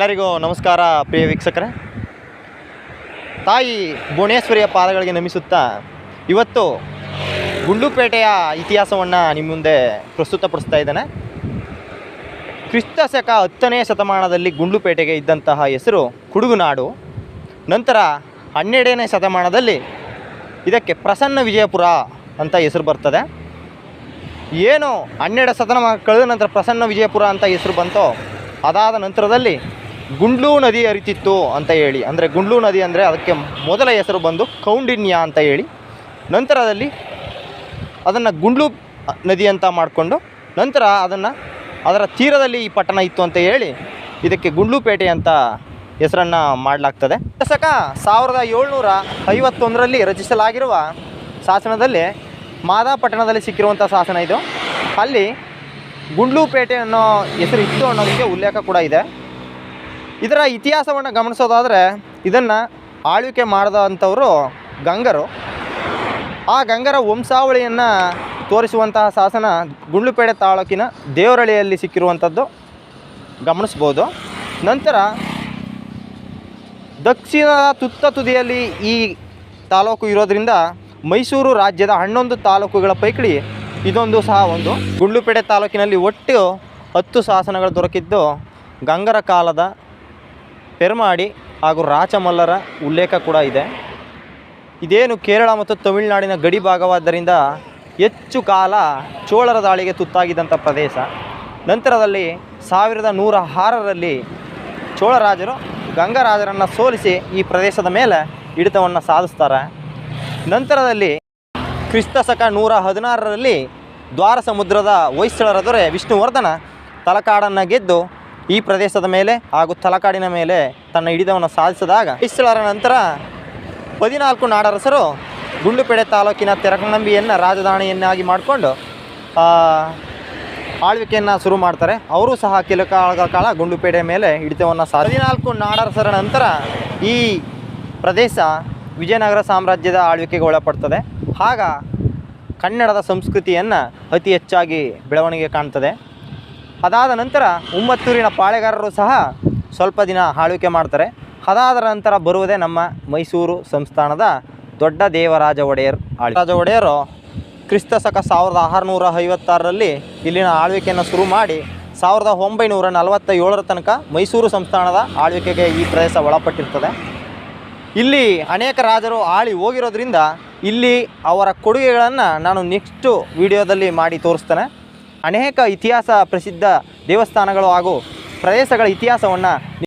ಎಲ್ಲರಿಗೂ ನಮಸ್ಕಾರ, ಪ್ರಿಯ ವೀಕ್ಷಕರೇ. ತಾಯಿ ಭುವನೇಶ್ವರಿಯ ಪಾದಗಳಿಗೆ ನಮಿಸುತ್ತಾ, ಇವತ್ತು ಗುಂಡುಪೇಟೆಯ ಇತಿಹಾಸವನ್ನು ನಿಮ್ಮ ಮುಂದೆ ಪ್ರಸ್ತುತಪಡಿಸ್ತಾ ಇದ್ದೇನೆ. ಕ್ರಿಸ್ತ ಶಕ ಹತ್ತನೇ ಶತಮಾನದಲ್ಲಿ ಗುಂಡುಪೇಟೆಗೆ ಇದ್ದಂತಹ ಹೆಸರು ಕುಡುಗುನಾಡು. ನಂತರ ಹನ್ನೆರಡನೇ ಶತಮಾನದಲ್ಲಿ ಇದಕ್ಕೆ ಪ್ರಸನ್ನ ವಿಜಯಪುರ ಅಂತ ಹೆಸರು ಬರ್ತದೆ. ಏನು ಹನ್ನೆರಡು ಶತಮಾನ ಕಳೆದ ನಂತರ ಪ್ರಸನ್ನ ವಿಜಯಪುರ ಅಂತ ಹೆಸರು ಬಂತೋ, ಅದಾದ ನಂತರದಲ್ಲಿ ಗುಂಡ್ಲು ನದಿ ಹರಿತಿತ್ತು ಅಂತ ಹೇಳಿ. ಅಂದರೆ ಗುಂಡ್ಲೂ ನದಿ ಅಂದರೆ ಅದಕ್ಕೆ ಮೊದಲ ಹೆಸರು ಬಂದು ಕೌಂಡಿನ್ಯ ಅಂತ ಹೇಳಿ. ನಂತರದಲ್ಲಿ ಅದನ್ನು ಗುಂಡ್ಲು ನದಿ ಅಂತ ಮಾಡಿಕೊಂಡು ನಂತರ ಅದನ್ನು ಅದರ ತೀರದಲ್ಲಿ ಈ ಪಟ್ಟಣ ಇತ್ತು ಅಂತ ಹೇಳಿ ಇದಕ್ಕೆ ಗುಂಡ್ಲುಪೇಟೆ ಅಂತ ಹೆಸರನ್ನು ಮಾಡಲಾಗ್ತದೆ. ಶಾಸಕ ಸಾವಿರದ ಏಳ್ನೂರ ಐವತ್ತೊಂದರಲ್ಲಿ ರಚಿಸಲಾಗಿರುವ ಶಾಸನದಲ್ಲಿ ಮಾದಾಪಟ್ಟಣದಲ್ಲಿ ಸಿಕ್ಕಿರುವಂಥ ಶಾಸನ ಇದು. ಅಲ್ಲಿ ಗುಂಡ್ಲುಪೇಟೆ ಅನ್ನೋ ಹೆಸರು ಇತ್ತು ಅನ್ನೋದಕ್ಕೆ ಉಲ್ಲೇಖ ಕೂಡ ಇದೆ. ಇದರ ಇತಿಹಾಸವನ್ನು ಗಮನಿಸೋದಾದರೆ ಇದನ್ನು ಆಳ್ವಿಕೆ ಮಾಡಿದಂಥವರು ಗಂಗರು. ಆ ಗಂಗರ ವಂಶಾವಳಿಯನ್ನು ತೋರಿಸುವಂತಹ ಶಾಸನ ಗುಂಡ್ಲುಪೇಟೆ ತಾಲೂಕಿನ ದೇವರಳಿಯಲ್ಲಿ ಸಿಕ್ಕಿರುವಂಥದ್ದು ಗಮನಿಸ್ಬೋದು. ನಂತರ ದಕ್ಷಿಣದ ತುತ್ತ ತುದಿಯಲ್ಲಿ ಈ ತಾಲೂಕು ಇರೋದರಿಂದ ಮೈಸೂರು ರಾಜ್ಯದ ಹನ್ನೊಂದು ತಾಲೂಕುಗಳ ಪೈಕಿ ಇದೊಂದು ಸಹ ಒಂದು. ಗುಂಡ್ಲುಪೇಟೆ ತಾಲೂಕಿನಲ್ಲಿ ಒಟ್ಟು ಹತ್ತು ಶಾಸನಗಳು ದೊರಕಿದ್ದು ಗಂಗರ ಕಾಲದ ಪೆರ್ಮಾಡಿ ಹಾಗೂ ರಾಚಮಲ್ಲರ ಉಲ್ಲೇಖ ಕೂಡ ಇದೆ. ಇದೇನು ಕೇರಳ ಮತ್ತು ತಮಿಳುನಾಡಿನ ಗಡಿ ಭಾಗವಾದ್ದರಿಂದ ಹೆಚ್ಚು ಕಾಲ ಚೋಳರ ದಾಳಿಗೆ ತುತ್ತಾಗಿದ್ದಂಥ ಪ್ರದೇಶ. ನಂತರದಲ್ಲಿ ಸಾವಿರದ ನೂರ ಆರರಲ್ಲಿ ಚೋಳರಾಜರು ಗಂಗರಾಜರನ್ನು ಸೋಲಿಸಿ ಈ ಪ್ರದೇಶದ ಮೇಲೆ ಹಿಡಿತವನ್ನು ಸಾಧಿಸ್ತಾರೆ. ನಂತರದಲ್ಲಿ ಕ್ರಿಸ್ತ ಶಕ ನೂರ ಹದಿನಾರರಲ್ಲಿ ದ್ವಾರ ಸಮುದ್ರದ ಹೊಯ್ಸಳರ ದೊರೆ ವಿಷ್ಣುವರ್ಧನ ತಲಕಾಡನ್ನು ಗೆದ್ದು ಈ ಪ್ರದೇಶದ ಮೇಲೆ ಹಾಗೂ ತಲಕಾಡಿನ ಮೇಲೆ ತನ್ನ ಹಿಡಿತವನ್ನು ಸಾಧಿಸಿದಾಗ ಹೊಯ್ಸಳರ ನಂತರ ಹದಿನಾಲ್ಕು ನಾಡರಸರು ಗುಂಡುಪೇಡೆ ತಾಲೂಕಿನ ತೆರಕನಂಬಿಯನ್ನು ರಾಜಧಾನಿಯನ್ನಾಗಿ ಮಾಡಿಕೊಂಡು ಆಳ್ವಿಕೆಯನ್ನು ಶುರು ಮಾಡ್ತಾರೆ. ಅವರು ಸಹ ಕೆಲ ಕಾಲ ಗುಂಡುಪೇಡೆ ಮೇಲೆ ಹಿಡಿತವನ್ನು ಸಾ ಹದಿನಾಲ್ಕು ನಾಡರಸರ ನಂತರ ಈ ಪ್ರದೇಶ ವಿಜಯನಗರ ಸಾಮ್ರಾಜ್ಯದ ಆಳ್ವಿಕೆಗೆ ಒಳಪಡ್ತದೆ. ಆಗ ಕನ್ನಡದ ಸಂಸ್ಕೃತಿಯನ್ನು ಅತಿ ಹೆಚ್ಚಾಗಿ ಬೆಳವಣಿಗೆ ಕಾಣ್ತದೆ. ಅದಾದ ನಂತರ ಉಮ್ಮತ್ತೂರಿನ ಪಾಳೆಗಾರರು ಸಹ ಸ್ವಲ್ಪ ದಿನ ಆಳ್ವಿಕೆ ಮಾಡ್ತಾರೆ. ಅದಾದ ನಂತರ ಬರುವುದೇ ನಮ್ಮ ಮೈಸೂರು ಸಂಸ್ಥಾನದ ದೊಡ್ಡ ದೇವರಾಜ ಒಡೆಯರ್ ರಾಜ ಒಡೆಯರು ಕ್ರಿಸ್ತ ಶಕ ಸಾವಿರದ ಆರುನೂರ ಐವತ್ತಾರರಲ್ಲಿ ಇಲ್ಲಿನ ಆಳ್ವಿಕೆಯನ್ನು ಶುರು ಮಾಡಿ ಸಾವಿರದ ಒಂಬೈನೂರ ನಲವತ್ತ ಏಳರ ತನಕ ಮೈಸೂರು ಸಂಸ್ಥಾನದ ಆಳ್ವಿಕೆಗೆ ಈ ಪ್ರದೇಶ ಒಳಪಟ್ಟಿರ್ತದೆ. ಇಲ್ಲಿ ಅನೇಕ ರಾಜರು ಆಳಿ ಹೋಗಿರೋದ್ರಿಂದ ಇಲ್ಲಿ ಅವರ ಕೊಡುಗೆಗಳನ್ನು ನಾನು ನೆಕ್ಸ್ಟು ವಿಡಿಯೋದಲ್ಲಿ ಮಾಡಿ ತೋರಿಸ್ತೇನೆ. ಅನೇಕ ಇತಿಹಾಸ ಪ್ರಸಿದ್ಧ ದೇವಸ್ಥಾನಗಳು ಹಾಗೂ ಪ್ರದೇಶಗಳ ಇತಿಹಾಸವನ್ನು